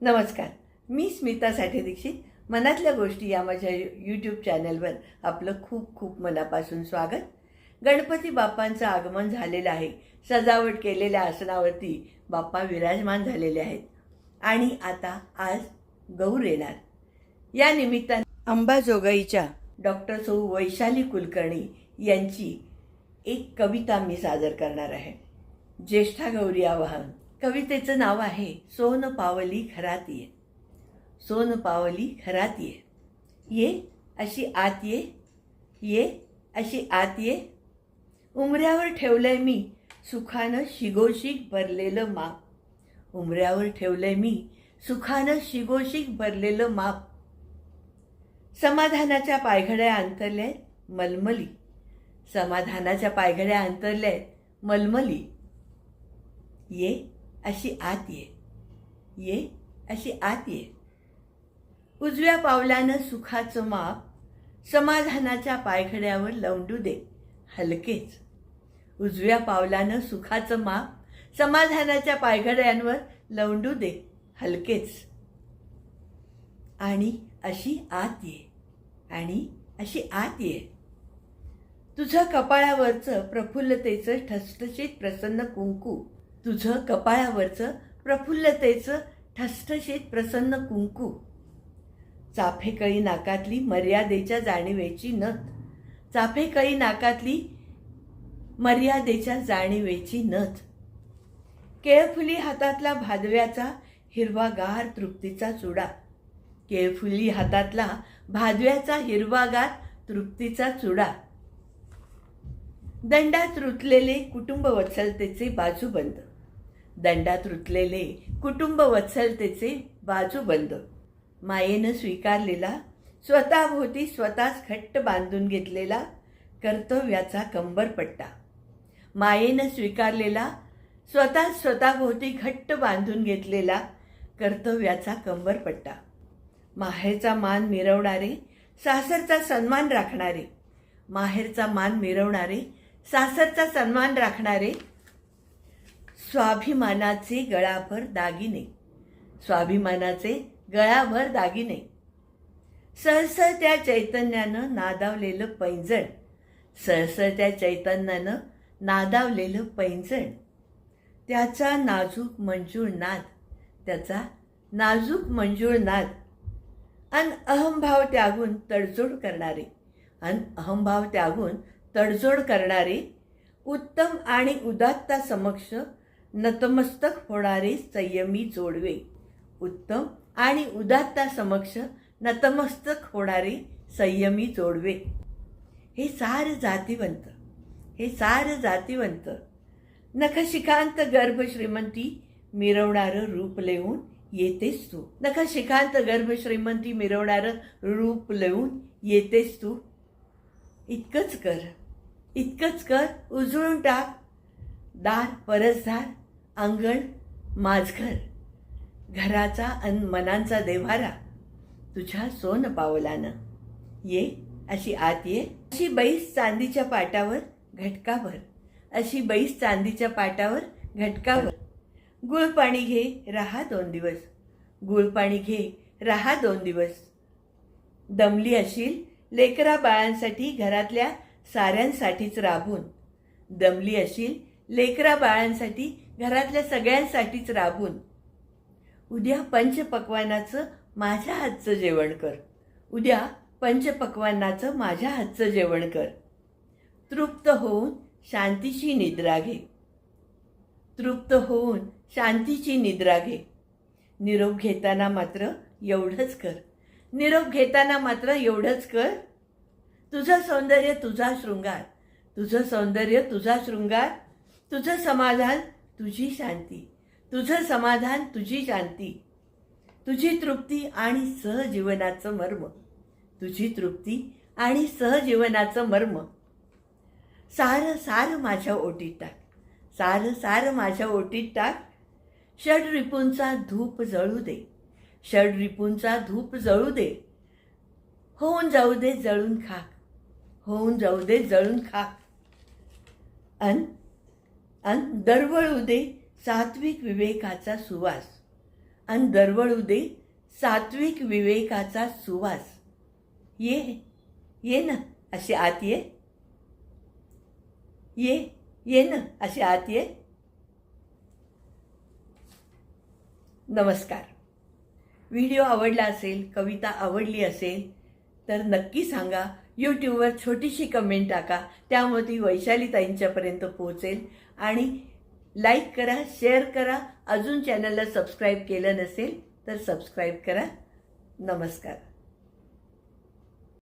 नमस्कार मी स्मिता साठे दीक्षित. मनातल्या गोष्टी या माझ्या यूट्यूब चॅनलवर आपलं खूप खूप मनापासून स्वागत. गणपती बाप्पांचं आगमन झालेलं आहे. सजावट केलेल्या आसनावरती बाप्पा विराजमान झालेले आहेत. आणि आता आज गौर येणार. या निमित्ताने अंबाजोगाईच्या डॉक्टर सौ वैशाली कुलकर्णी यांची एक कविता मी सादर करणार आहे. ज्येष्ठा गौरी आवाहन. कवितेचं नाव आहे सोन पावली घरात ये. सोन पावली घरात ये. ये अशी आत ये. ये अशी आत ये. उमऱ्यावर ठेवलंय मी सुखानं शिगोशिक भरलेलं माप. उमऱ्यावर ठेवलंय मी सुखानं शिगोशिक भरलेलं माप. समाधानाच्या पायघड्या अंतरल्या मलमली. समाधानाच्या पायघड्या अंतरल्या मलमली. ये अशी आत ये. ये अशी आत ये. उजव्या पावलानं सुखाचं माप समाधानाच्या पायघड्यावर लवंडू दे. हलकेच. उजव्या पावलानं सुखाचं माप समाधानाच्या पायघड्यांवर लवंडू दे. हलकेच. आणि अशी आत ये. आणि अशी आत ये. तुझं कपाळावरचं प्रफुल्लतेचं ठसठशीत प्रसन्न कुंकू तुझं कपाळावरचं प्रफुल्लतेचं ठसठशीत प्रसन्न कुंकू. चाफेकळी नाकातली मर्यादेच्या जाणीवेची नथ. चाफेकळी नाकातली मर्यादेच्या जाणीवेची नथ. केळफुली हातातला भादव्याचा हिरवागार तृप्तीचा चुडा. केळफुली हातातला भादव्याचा हिरवागार तृप्तीचा चुडा. दंडात रुतलेले कुटुंब वत्सलतेचे बाजूबंद. दंडात रुतलेले कुटुंब वत्सलतेचे बाजूबंद मायेनं स्वीकारलेला स्वतःभोवती स्वतःच घट्ट बांधून घेतलेला कर्तव्याचा कंबरपट्टा मायेनं स्वीकारलेला स्वतः स्वतःभोवती घट्ट बांधून घेतलेला कर्तव्याचा कंबरपट्टा माहेरचा मान मिरवणारे सासरचा सन्मान राखणारे माहेरचा मान मिरवणारे सासरचा सन्मान राखणारे स्वाभिमानाचे गळाभर दागिने. स्वाभिमानाचे गळाभर दागिने. सहसर त्या चैतन्यानं नादावलेलं पैंजण. सहसर त्या चैतन्यानं नादावलेलं पैंजण. त्याचा नाजूक मंजूळ नाद. त्याचा नाजूक मंजूळ नाद. अन अहंभाव त्यागून तडजोड करणारे. अन अहंभाव त्यागून तडजोड करणारे उत्तम आणि उदात्ता समक्ष नतमस्तक होणारे संयमी जोडवे. उत्तम आणि उदात्ता समक्ष नतमस्तक होणारे संयमी जोडवे. हे सार जातीवंत हे सार जातीवंत. नखशिखांत गर्भ श्रीमंती मिरवणारं रूप लिहून येतेस तू. नखशिखांत गर्भ श्रीमंती मिरवणारं रूप लिहून येतेस तू. इतकंच कर इतकंच कर उजळून टाक. दार परसदार अंगण माझघर घराचा अन मनांचा देव्हारा. तुझ्या सोन पावलानं. ये अशी आत ये. अशी बैस चांदीच्या पाटावर घटकाभर अशी बैस चांदीच्या पाटावर घटकावर. गुळ पाणी घे रहा दोन दिवस. गुळ पाणी घे रहा दोन दिवस. दमली अशील लेकरा बाळांसाठी घरातल्या साऱ्यांसाठीच राबून. दमली अशील लेकरा बाळांसाठी घरातल्या सगळ्यांसाठीच राबून. उद्या पंचपक्वानाचं माझ्या हातचं जेवण कर. उद्या पंचपक्वानाचं माझ्या हातचं जेवण कर. तृप्त होऊन शांतीची निद्रा घे. तृप्त होऊन शांतीची निद्रा घे. निरोप घेताना मात्र एवढंच कर. निरोप घेताना मात्र एवढंच कर. तुझं सौंदर्य तुझा शृंगार. तुझं सौंदर्य तुझा शृंगार. तुझं समाधान तुझी शांती. तुझं समाधान तुझी शांती. तुझी तृप्ती आणि सहजीवनाचं मर्म. तुझी तृप्ती आणि सहजीवनाचं मर्म. सारं सार माझ्या ओटीत टाक. सारं सार माझ्या ओटीत टाक. षड रिपूंचा धूप जळू दे. षड रिपूंचा धूप जळू दे. होऊन जाऊ दे जळून खाक. होऊन जाऊ दे जळून खाक. अन आणि दरवळू दे सात्विक विवेकाचा सुवास. आणि दरवळू दे सात्विक विवेकाचा सुवास. ये ये ना अशी आत ये. ये ये ना अशी आत ये. नमस्कार. व्हिडिओ आवडला असेल कविता आवडली असेल तर नक्की सांगा. यूट्यूबवर छोटीशी कमेंट टाका. त्यामुळे ती वैशालीताईंच्यापर्यंत पोहोचेल. आणि लाईक करा शेअर करा. अजून चॅनलला सबस्क्राईब केलं नसेल तर सबस्क्राईब करा. नमस्कार.